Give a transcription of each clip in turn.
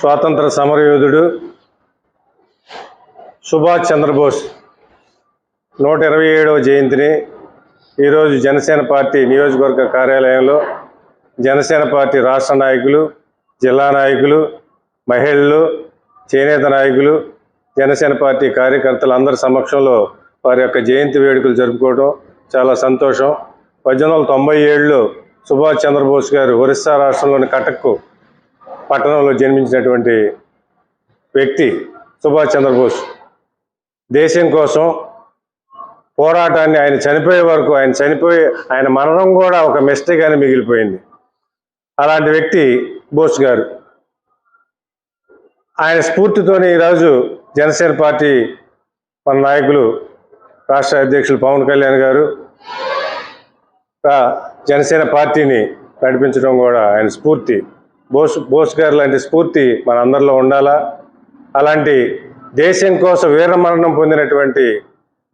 స్వాతంత్ర సమరయోధుడు సుభాష్ చంద్రబోస్ నూట ఇరవై ఏడవ జయంతిని ఈరోజు జనసేన పార్టీ నియోజకవర్గ కార్యాలయంలో జనసేన పార్టీ రాష్ట్ర నాయకులు జిల్లా నాయకులు మహిళలు చేనేత నాయకులు జనసేన పార్టీ కార్యకర్తలు అందరి సమక్షంలో వారి యొక్క జయంతి వేడుకలు జరుపుకోవడం చాలా సంతోషం. పద్దెనిమిది వందల తొంభై ఏడులో సుభాష్ చంద్రబోస్ గారు ఒరిస్సా రాష్ట్రంలోని కటక్కు పట్టణంలో జన్మించినటువంటి వ్యక్తి సుభాష్ చంద్రబోస్ దేశం కోసం పోరాటాన్ని ఆయన చనిపోయే వరకు ఆయన చనిపోయే ఆయన మరణం కూడా ఒక మిస్టేక్గానే మిగిలిపోయింది. అలాంటి వ్యక్తి బోస్ గారు. ఆయన స్ఫూర్తితోనే ఈరోజు జనసేన పార్టీ మన నాయకులు రాష్ట్ర అధ్యక్షులు పవన్ కళ్యాణ్ గారు జనసేన పార్టీని నడిపించడం కూడా ఆయన స్ఫూర్తి. బోస్ బోస్ గారు లాంటి స్ఫూర్తి మన అందరిలో ఉండాలా? అలాంటి దేశం కోసం వీరమరణం పొందినటువంటి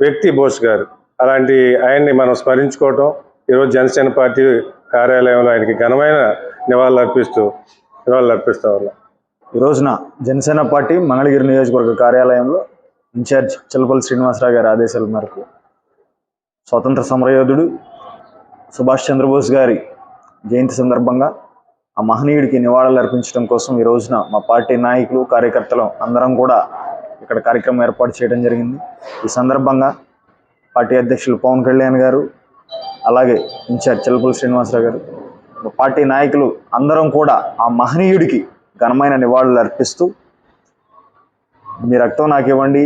వ్యక్తి బోస్ గారు. అలాంటి ఆయన్ని మనం స్మరించుకోవటం ఈరోజు జనసేన పార్టీ కార్యాలయంలో ఆయనకి ఘనమైన నివాళులు అర్పిస్తూ నివాళులు అర్పిస్తా ఉన్నాం. ఈ రోజున జనసేన పార్టీ మంగళగిరి నియోజకవర్గ కార్యాలయంలో ఇన్ఛార్జ్ చిలపల్లి శ్రీనివాసరావు గారి ఆదేశాల మేరకు స్వతంత్ర సమరయోధుడు సుభాష్ చంద్రబోస్ గారి జయంతి సందర్భంగా ఆ మహనీయుడికి నివాళులు అర్పించడం కోసం ఈ రోజున మా పార్టీ నాయకులు కార్యకర్తలు అందరం కూడా ఇక్కడ కార్యక్రమం ఏర్పాటు చేయడం జరిగింది. ఈ సందర్భంగా పార్టీ అధ్యక్షులు పవన్ కళ్యాణ్ గారు అలాగే ఇన్ఛార్జ్ చెల్లపల్లి శ్రీనివాసరావు గారు పార్టీ నాయకులు అందరం కూడా ఆ మహనీయుడికి ఘనమైన నివాళులు అర్పిస్తూ మీ రక్తం నాకు ఇవ్వండి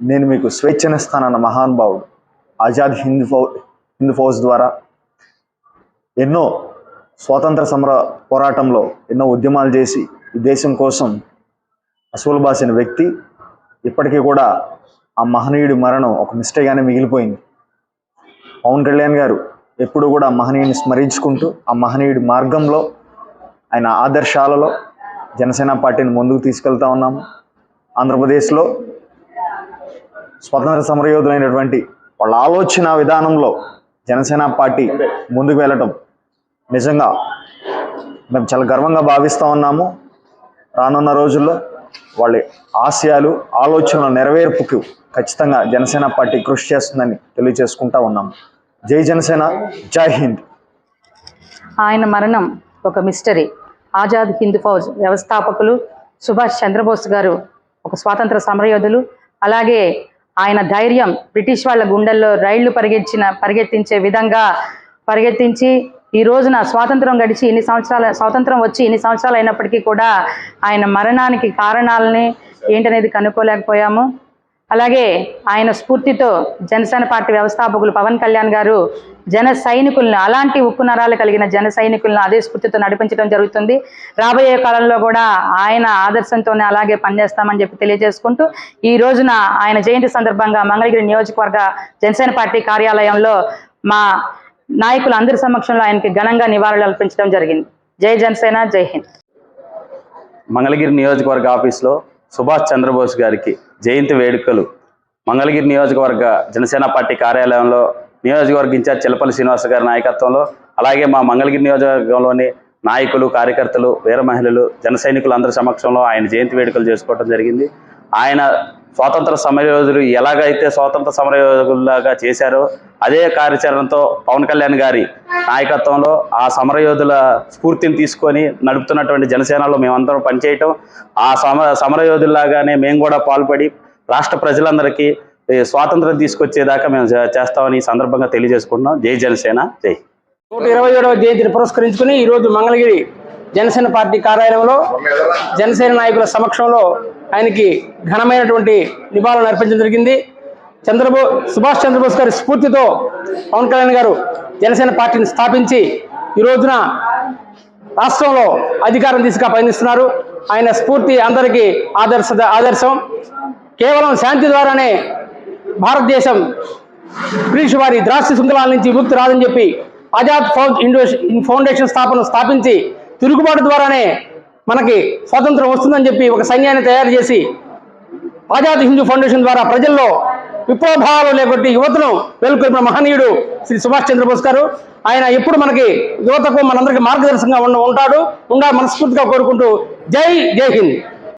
నేను మీకు స్వేచ్ఛనిస్తానన్న మహానుభావుడు ఆజాద్ హింద్ ఫౌ హింద్ ఫౌజ్ ద్వారా ఎన్నో స్వాతంత్ర సమర పోరాటంలో ఎన్నో ఉద్యమాలు చేసి ఈ దేశం కోసం అసూలు బాసిన వ్యక్తి ఇప్పటికీ కూడా ఆ మహనీయుడి మరణం ఒక మిస్టేక్గానే మిగిలిపోయింది. పవన్ కళ్యాణ్ గారు ఎప్పుడు కూడా ఆ మహనీయుని స్మరించుకుంటూ ఆ మహనీయుడి మార్గంలో ఆయన ఆదర్శాలలో జనసేన పార్టీని ముందుకు తీసుకెళ్తా ఉన్నాము. ఆంధ్రప్రదేశ్లో స్వతంత్ర సమరయోధులైనటువంటి వాళ్ళ ఆలోచన విధానంలో జనసేన పార్టీ ముందుకు వెళ్ళటం నిజంగా మేము చాలా గర్వంగా భావిస్తూ ఉన్నాము. రానున్న రోజుల్లో వాళ్ళ ఆశయాలు ఆలోచనల నెరవేర్పుకు ఖచ్చితంగా జనసేన పార్టీ కృషి చేస్తుందని తెలియజేసుకుంటా ఉన్నాము జై జనసేన జై హింద్. ఆయన మరణం ఒక మిస్టరీ. ఆజాద్ హింద్ ఫౌజ్ వ్యవస్థాపకులు సుభాష్ చంద్రబోస్ గారు ఒక స్వాతంత్ర సమరయోధులు. అలాగే ఆయన ధైర్యం బ్రిటిష్ వాళ్ళ గుండెల్లో రైళ్ళు పరిగెత్తిన పరిగెత్తించే విధంగా పరిగెత్తించి ఈ రోజున స్వాతంత్రం గడిచి ఇన్ని సంవత్సరాల స్వాతంత్రం వచ్చి ఇన్ని సంవత్సరాలు అయినప్పటికీ కూడా ఆయన మరణానికి కారణాలని ఏంటనేది కనుక్కోలేకపోయాము. అలాగే ఆయన స్ఫూర్తితో జనసేన పార్టీ వ్యవస్థాపకులు పవన్ కళ్యాణ్ గారు జన సైనికులను అలాంటి ఉక్కు నరాలు కలిగిన జన సైనికులను అదే స్ఫూర్తితో నడిపించడం జరుగుతుంది. రాబోయే కాలంలో కూడా ఆయన ఆదర్శంతోనే అలాగే పనిచేస్తామని చెప్పి తెలియజేసుకుంటూ ఈ రోజున ఆయన జయంతి సందర్భంగా మంగళగిరి నియోజకవర్గ జనసేన పార్టీ కార్యాలయంలో మా నాయకులు అందరి సమక్షంలో ఆయనకి ఘనంగా నివాళులు అర్పించడం జరిగింది. జై జనసేన జై హింద్. మంగళగిరి నియోజకవర్గ ఆఫీస్లో సుభాష్ చంద్రబోస్ గారికి జయంతి వేడుకలు. మంగళగిరి నియోజకవర్గ జనసేన పార్టీ కార్యాలయంలో నియోజకవర్గ ఇన్ఛార్జ్ చిలపల్లి శ్రీనివాస గారి నాయకత్వంలో అలాగే మా మంగళగిరి నియోజకవర్గంలోని నాయకులు కార్యకర్తలు వీర మహిళలు జన సైనికులు అందరి సమక్షంలో ఆయన జయంతి వేడుకలు చేసుకోవడం జరిగింది. ఆయన స్వాతంత్ర సమరయోధులు ఎలాగైతే స్వాతంత్ర సమరయోధులాగా చేశారో అదే కార్యాచరణతో పవన్ కళ్యాణ్ గారి నాయకత్వంలో ఆ సమరయోధుల స్ఫూర్తిని తీసుకొని నడుపుతున్నటువంటి జనసేనలో మేమందరం పనిచేయటం. ఆ సమ సమరయోధుల్లాగానే మేము కూడా పాల్పడి రాష్ట్ర ప్రజలందరికీ స్వాతంత్రం తీసుకొచ్చేదాకా మేము చేస్తామని ఈ సందర్భంగా తెలియజేసుకుంటున్నాం. జై జనసేన జై నూట ఇరవై ఏడవ జయంతిని పురస్కరించుకుని ఈరోజు మంగళగిరి జనసేన పార్టీ కార్యాలయంలో జనసేన నాయకుల సమక్షంలో ఆయనకి ఘనమైనటువంటి నివాళులు అర్పించడం జరిగింది. చంద్రబో సుభాష్ చంద్రబోస్ గారి స్ఫూర్తితో పవన్ కళ్యాణ్ గారు జనసేన పార్టీని స్థాపించి ఈ రోజున రాష్ట్రంలో అధికారం తీసుకు పయనిస్తున్నారు. ఆయన స్ఫూర్తి అందరికీ ఆదర్శ ఆదర్శం. కేవలం శాంతి ద్వారానే భారతదేశం బ్రిటిష్ వారి ద్రాక్ష శృంఖలాల నుంచి విముక్తి రాదని చెప్పి ఆజాద్ ఫౌజ్ ఇండో ఫౌండేషన్ స్థాపన స్థాపించి తిరుగుబాటు ద్వారానే మనకి స్వాతంత్రం వస్తుందని చెప్పి ఒక సైన్యాన్ని తయారు చేసి ఆజాద్ హిందూ ఫౌండేషన్ ద్వారా ప్రజల్లో విప్లవభావాలు లేకొట్టి యువతను వెలుకొల్పిన మహనీయుడు శ్రీ సుభాష్ చంద్రబోస్ గారు. ఆయన ఎప్పుడు మనకి యువతకు మనందరికీ మార్గదర్శకంగా ఉండ ఉంటాడు. ఉండా మనస్ఫూర్తిగా కోరుకుంటూ జై జై హింద్.